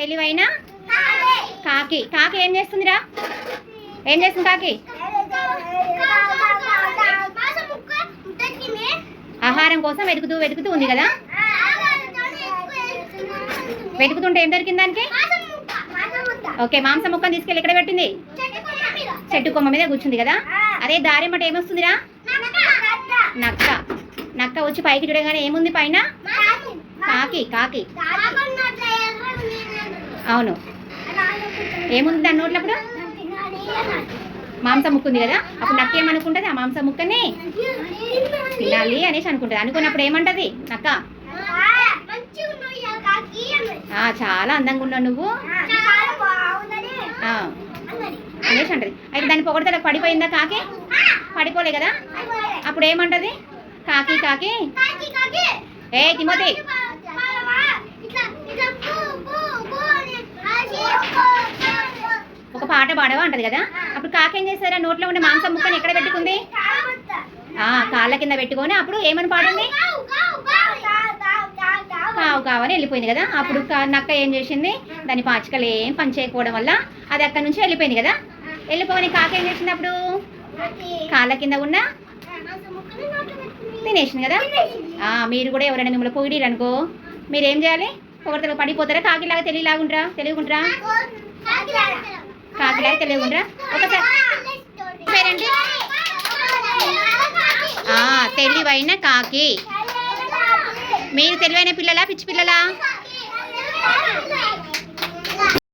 తెలివైన కాకి. కాకి ఏం చేస్తుందిరా? ఏం చేస్తుంది కాకి? ఆహారం కోసం వెతుకుతూ వెతుకుతూ ఉంది కదా? వెతుకుతుంటే ఏం దొరికింది దానికి? ఓకే మాంసం ముక్కను తీసుకెళ్ళి ఎక్కడ పెట్టింది? చెట్టు కొమ్మ మీద కూర్చుంది కదా? అదే దారి మట ఏమొస్తుందిరా? నక్క. నక్క వచ్చి పైకి చూడగానే ఏముంది పైన? కాకి కాకి. అవును. ఏముంది దాని నోట్లప్పుడు మాంసం ముక్కు ఉంది కదా? అప్పుడు నక్క ఏమనుకుంటది? ఆ మాంసం ముక్కని తినాలి అనేసి అనుకుంటది. అనుకున్నప్పుడు ఏమంటది? నక్క? చాలా అందంగా ఉన్నావు నువ్వు. అనేసి అంటది. అయితే దాని పొగడతల పడిపోయిందా కాకి? పడిపోలే కదా? అప్పుడు ఏమంటది? కాకి కాకి. ఏ తిమోతి పాట పాడవా అంటది కదా? అప్పుడు కాకి ఏం చేస్తారా? నోట్లో ఉండే మాంసం ముక్కని ఎక్కడ పెట్టుకుంది? ఆ కాళ్ళ కింద పెట్టుకొని అప్పుడు ఏమని పాడింది? కావు కావని వెళ్ళిపోయింది కదా? అప్పుడు నక్క ఏం చేసింది? దాని పాచికలు ఏం పని చేయకపోవడం వల్ల అది అక్కడ నుంచి వెళ్ళిపోయింది కదా? వెళ్ళిపోని కాకి ఏం చేసింది అప్పుడు? కాళ్ళ కింద ఉన్న తినేసింది కదా? ఆ, మీరు కూడా ఎవరైనా మిమ్మల్ని పొగిడిరు అనుకో మీరు ఏం చేయాలి? పొగడతలు పడిపోతారా? కాకిలాగా తెలియలాగుంటారా తెలియకుంటారా కాకిలాగా తెలియకుంటారా ఒకసారి. తెలివైన కాకి. మీరు తెలివైన పిల్లలా పిచ్చి పిల్లలా?